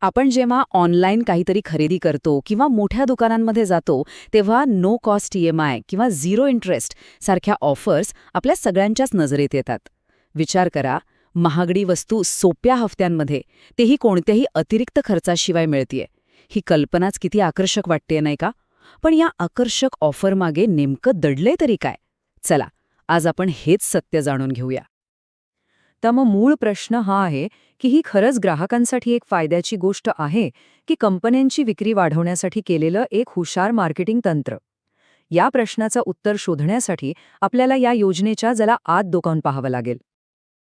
आपण जेव्हा ऑनलाईन काहीतरी खरेदी करतो किंवा मोठ्या दुकानांमध्ये जातो तेव्हा no cost E M I किंवा झिरो इंटरेस्ट सारख्या ऑफर्स आपल्या सगळ्यांच्याच नजरेत येतात. विचार करा महागडी वस्तू सोप्या हफ्त्यांमध्ये तेही कोणत्याही अतिरिक्त खर्चाशिवाय मिळतीये. ही कल्पनाच किती आकर्षक वाटते नाही का? पण या आकर्षक ऑफरमागे नेमकं दडले तरी काय? चला आज आपण हेच सत्य जाणून घेऊया. तर मग मूळ प्रश्न हा आहे की ही खरंच ग्राहकांसाठी एक फायद्याची गोष्ट आहे की कंपन्यांची विक्री वाढवण्यासाठी केलेलं एक हुशार मार्केटिंग तंत्र. या प्रश्नाचं उत्तर शोधण्यासाठी आपल्याला या योजनेच्या जरा आत दुकान पाहावं लागेल.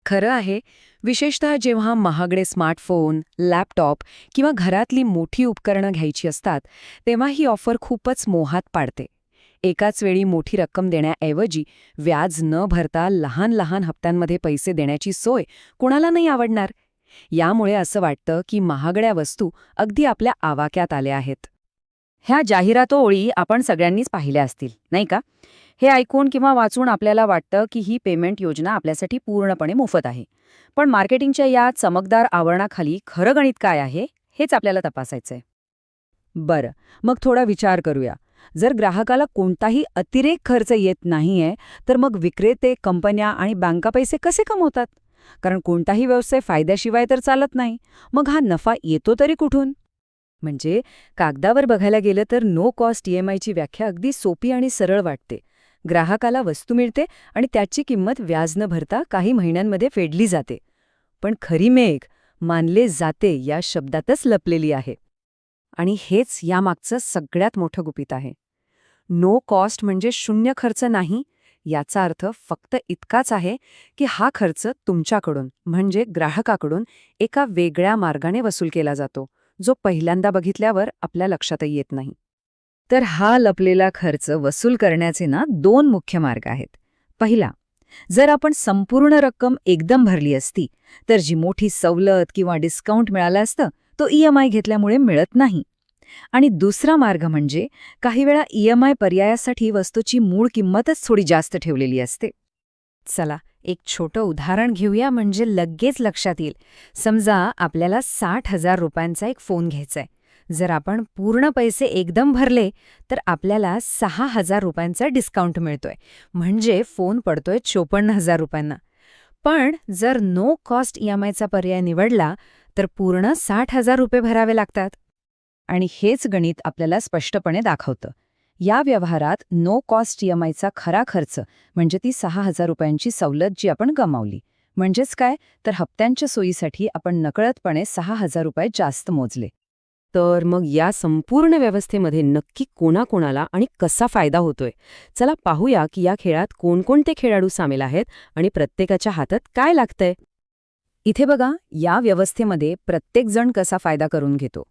खरं आहे विशेषतः जेव्हा महागडे स्मार्टफोन लॅपटॉप किंवा घरातली मोठी उपकरणं घ्यायची असतात तेव्हा ही ऑफर खूपच मोहात पाडते. एकाच वेळी मोठी रक्कम देण्याऐवजी व्याज न भरता लहान लहान हप्त्यांमध्ये पैसे देण्याची सोय कुणाला नाही आवडणार? यामुळे असं वाटतं की महागड्या वस्तू अगदी आपल्या आवाक्यात आल्या आहेत. ह्या जाहिरातो ओळी आपण सगळ्यांनीच पाहिल्या असतील नाही का? हे ऐकून किंवा वाचून आपल्याला वाटतं की ही पेमेंट योजना आपल्यासाठी पूर्णपणे मोफत आहे. पण मार्केटिंगच्या या चमकदार आवरणाखाली खरं गणित काय आहे हेच आपल्याला तपासायचंय. बरं मग थोडा विचार करूया. जर ग्राहकाला कोणताही अतिरेक खर्च येत नाहीये तर मग विक्रेते कंपन्या आणि बँका पैसे कसे कमवतात? कारण कोणताही व्यवसाय फायद्याशिवाय तर चालत नाही. मग हा नफा येतो तरी कुठून? म्हणजे कागदावर बघायला गेलं तर नो कॉस्ट ईएमआयची व्याख्या अगदी सोपी आणि सरळ वाटते. ग्राहकाला वस्तू मिळते आणि त्याची किंमत व्याज न भरता काही महिन्यांमध्ये फेडली जाते. पण खरी मेघ मानले जाते या शब्दातच लपलेली आहे. आणि हेच यामागचं सगळ्यात मोठं गुपित आहे. नो कॉस्ट म्हणजे शून्य खर्च नाही याचा अर्थ फक्त इतकाच आहे की हा खर्च तुमच्याकडून म्हणजे ग्राहकाकडून एका वेगळ्या मार्गाने वसूल केला जातो जो पहिल्यांदा बघितल्यावर आपल्या लक्षातही येत नाही. तर हा लपलेला खर्च वसूल करण्याचे ना दोन मुख्य मार्ग आहेत. पहिला जर आपण संपूर्ण रक्कम एकदम भरली असती तर जी मोठी सवलत किंवा डिस्काउंट मिळालं असतं तो ईएमआय घेतल्यामुळे मिळत नाही. आणि दुसरा मार्ग म्हणजे काही वेळा ईएमआय पर्यायासाठी वस्तूची मूळ किंमतच थोडी जास्त ठेवलेली असते. चला एक छोटं उदाहरण घेऊया म्हणजे लगेच लक्षात येईल. समजा आपल्याला साठ हजार रुपयांचा एक फोन घ्यायचाय जर आपण पूर्ण पैसे एकदम भरले तर आपल्याला सहा हजार रुपयांचा डिस्काउंट मिळतोय. म्हणजे फोन पडतोय चोपन्न हजार रुपयांना. पण जर नो कॉस्ट ईएमआयचा पर्याय निवडला तर पूर्ण साठ हजार रुपये भरावे लागतात. आणि हेच गणित आपल्याला स्पष्टपणे दाखवतं. या व्यवहारात नो कॉस्ट ईएमआयचा खरा खर्च म्हणजे ती सहा हजार रुपयांची सवलत जी आपण गमावली. म्हणजेच काय? तर हप्त्यांच्या सोयीसाठी आपण नकळतपणे सहा हजार रुपये जास्त मोजले. तर मग या संपूर्ण व्यवस्थेमध्ये नक्की कोणाकोणाला आणि कसा फायदा होतोय? चला पाहूया की या खेळात कोणकोणते खेळाडू सामील आहेत आणि प्रत्येकाच्या हातात काय लागतंय. इथे बघा या व्यवस्थेमध्ये प्रत्येकजण कसा फायदा करून घेतो.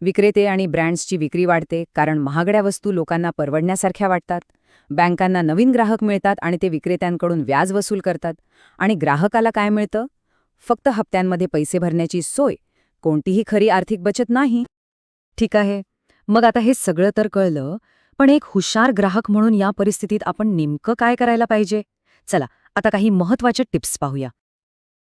विक्रेते आणि ब्रँड्सची विक्री वाढते कारण महागड्या वस्तू लोकांना परवडण्यासारख्या वाटतात. बँकांना नवीन ग्राहक मिळतात आणि ते विक्रेत्यांकडून व्याज वसूल करतात. आणि ग्राहकाला काय मिळतं? फक्त हप्त्यांमध्ये पैसे भरण्याची सोय. कोणतीही खरी आर्थिक बचत नाही. ठीक आहे. मग आता हे सगळं तर कळलं पण एक हुशार ग्राहक म्हणून या परिस्थितीत आपण नेमकं काय करायला पाहिजे? चला आता काही महत्त्वाच्या टिप्स पाहूया.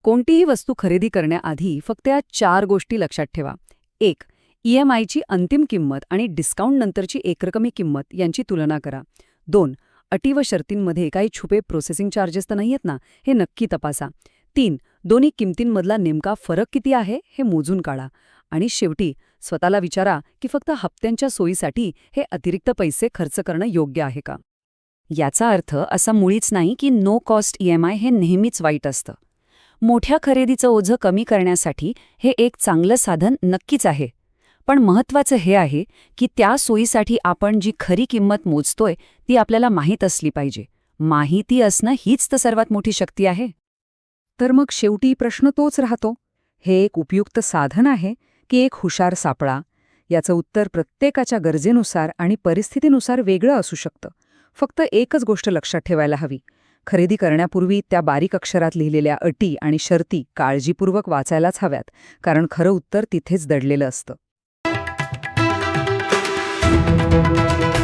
कोणतीही वस्तू खरेदी करण्याआधी फक्त या चार गोष्टी लक्षात ठेवा. एक ईएमआयची अंतिम किंमत आणि डिस्काउंट नंतरची एकरकमी किंमत यांची तुलना करा. दोन अटी व शर्तींमध्ये काही छुपे प्रोसेसिंग चार्जेस तर नाहीयेत ना? हे नक्की तपासा. तीन दोन्ही किमतींमधला नेमका फरक किती आहे हे मोजून काढा. आणि शेवटी स्वतःला विचारा की फक्त हप्त्यांच्या सोयीसाठी हे अतिरिक्त पैसे खर्च करणं योग्य आहे का? याचा अर्थ असा मुळीच नाही की नो कॉस्ट ईएमआय हे नेहमीच वाईट असतं. मोठ्या खरेदीचं ओझं कमी करण्यासाठी हे एक चांगलं साधन नक्कीच आहे. पण महत्वाचं हे आहे की त्या सोयीसाठी आपण जी खरी किंमत मोजतोय ती आपल्याला माहीत असली पाहिजे. माहिती असणं हीच तर सर्वात मोठी शक्ती आहे. तर मग शेवटी प्रश्न तोच राहतो. हे एक उपयुक्त साधन आहे की एक हुशार सापळा? याचं उत्तर प्रत्येकाच्या गरजेनुसार आणि परिस्थितीनुसार वेगळं असू शकतं. फक्त एकच गोष्ट लक्षात ठेवायला हवी. खरेदी करण्यापूर्वी त्या बारीक अक्षरात लिहिलेल्या अटी आणि शर्ती काळजीपूर्वक वाचायलाच हव्यात कारण खरं उत्तर तिथेच दडलेलं असतं. Música